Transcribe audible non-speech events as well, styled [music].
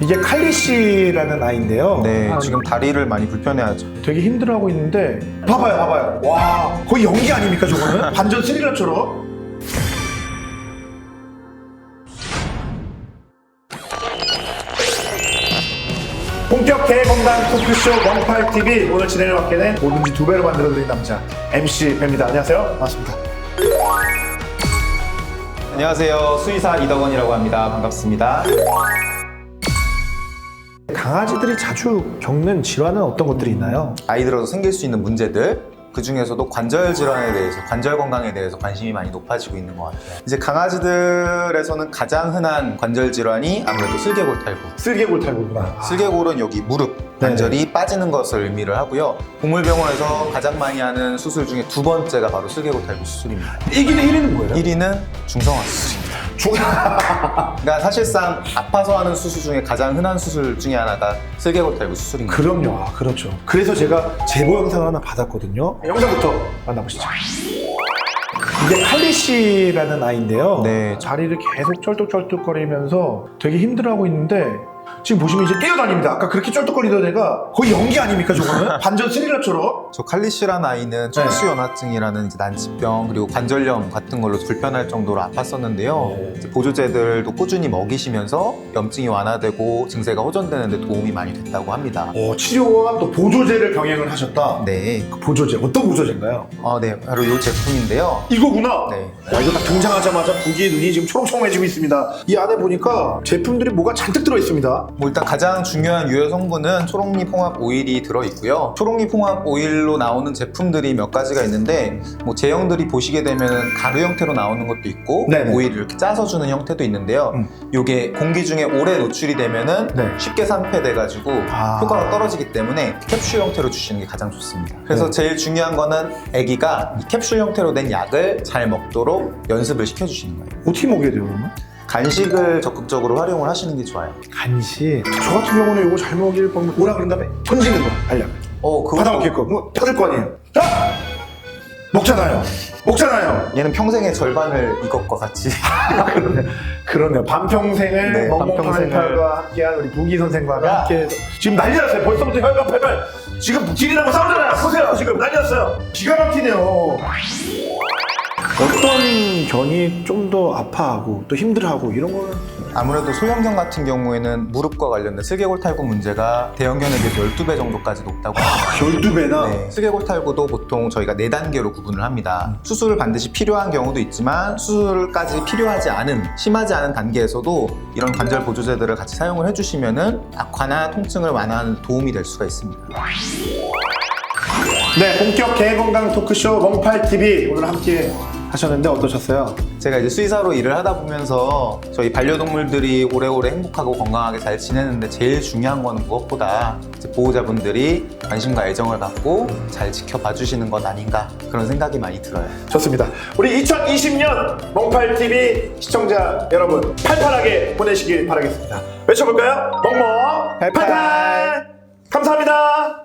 이게 칼리시라는 아이인데요. 네, 아, 지금 다리를 많이 불편해하죠. 되게 힘들어하고 있는데 봐봐요, 봐봐요. 와, 거의 연기 아닙니까 저거는? [laughs] 반전 스릴러처럼. 본격 개건강 토크쇼 멍팔 TV 오늘 진행을 맡게 된 뭐든지 두 배로 만들어드린 남자 MC 뱀입니다. 안녕하세요. 반갑습니다. 안녕하세요. 수의사 이덕원이라고 합니다. 반갑습니다. 강아지들이 자주 겪는 질환은 어떤 것들이 있나요? 아이들어도 생길 수 있는 문제들, 그 중에서도 관절 질환에 대해서, 관절 건강에 대해서 관심이 많이 높아지고 있는 것 같아요. 이제 강아지들에서는 가장 흔한 관절 질환이 아무래도 슬개골 탈구. 쓸개골 탈구구나. 슬개골은 여기 무릎 관절이 빠지는 것을 의미를 하고요. 동물병원에서 가장 많이 하는 수술 중에 두 번째가 바로 슬개골 탈구 수술입니다. 1위는 1위는 뭐예요? 1위는 중성화 수술 중... [laughs] 그러니까 사실상 아파서 하는 수술 중에 가장 흔한 수술 중에 하나가 슬개골 탈구 수술입니다. 그럼요. 아, 그렇죠. 그래서 제가 제보 영상을 하나 받았거든요. 영상부터 만나보시죠. 이게 칼리시라는 아이인데요. 네. 자리를 계속 쩔뚝쩔뚝거리면서 되게 힘들어하고 있는데 지금 보시면 이제 뛰어다닙니다. 아까 그렇게 쩔뚝거리던 애가 거의 연기 아닙니까 저거는? [laughs] 반전 스릴러처럼. 저 칼리시라는 아이는 척수연화증이라는 이제 난치병 그리고 관절염 같은 걸로 불편할 정도로 아팠었는데요. 네. 이제 보조제들도 꾸준히 먹이시면서 염증이 완화되고 증세가 호전되는데 도움이 많이 됐다고 합니다. 어, 치료와 또 보조제를 병행을 하셨다. 네, 그 보조제 어떤 보조제인가요? 어, 네 바로 이 제품인데요. 이거구나. 네. 와, 이거 딱 등장하자마자 부기의 눈이 지금 초롱초롱해지고 있습니다. 이 안에 보니까 제품들이 뭐가 잔뜩 들어 있습니다. 뭐 일단 가장 중요한 유효 성분은 초록잎 홍합 오일이 들어 있고요. 초록잎 홍합 오일로 나오는 제품들이 몇 가지가 있는데 뭐 제형들이 보시게 되면 가루 형태로 나오는 것도 있고 네네. 오일을 이렇게 짜서 주는 형태도 있는데요. 음. 이게 공기 중에 오래 노출이 되면은 네. 쉽게 산패돼 가지고 아. 효과가 떨어지기 때문에 캡슐 형태로 주시는 게 가장 좋습니다. 그래서 네. 제일 중요한 거는 아기가 이 캡슐 형태로 된 약을 잘 먹도록 연습을 시켜 주시는 거예요. 어떻게 먹여야 돼요, 그러면? 간식을 적극적으로 활용을 하시는 게 좋아요. 간식. 저 같은 경우는 이거 잘 먹일 방법 오라 그런 다음에 던지는 거 알약. 어, 그거 받아 먹힐 거. 뭐 터질 거 아니에요. 자! 먹잖아요. 먹잖아요. 얘는 평생의 절반을 이것과 같이 그러네. [laughs] 그러네요. 반평생을 네, 반평생을. 멍멍파이팔과 함께한 우리 부기 선생과 함께 해서 지금 난리 났어요. 벌써부터 혈관팔팔. 지금 길이라고 싸우잖아요. 보세요. 지금 난리 났어요. 기가 막히네요. 어떤 견이 좀 더 아파하고 또 힘들어하고 이런 거는 아무래도 소형견 같은 경우에는 무릎과 관련된 슬개골 탈구 문제가 대형견에 비해서 12배 정도까지 높다고 합니다. 12배나 네, 슬개골 탈구도 보통 저희가 4단계로 구분을 합니다. 수술을 반드시 필요한 경우도 있지만 수술까지 필요하지 않은 심하지 않은 단계에서도 이런 관절 보조제들을 같이 사용을 해주시면은 악화나 통증을 완화하는 도움이 될 수가 있습니다. 네, 본격 개건강 토크쇼 멍팔TV 오늘 함께 하셨는데 어떠셨어요? 제가 이제 수의사로 일을 하다 보면서 저희 반려동물들이 오래오래 행복하고 건강하게 잘 지내는데 제일 중요한 거는 무엇보다 이제 보호자분들이 관심과 애정을 갖고 잘 지켜봐 주시는 것 아닌가 그런 생각이 많이 들어요. 좋습니다. 우리 2020년 멍팔TV 시청자 여러분 팔팔하게 보내시길 바라겠습니다. 외쳐볼까요? 멍멍 팔팔. 팔팔 감사합니다.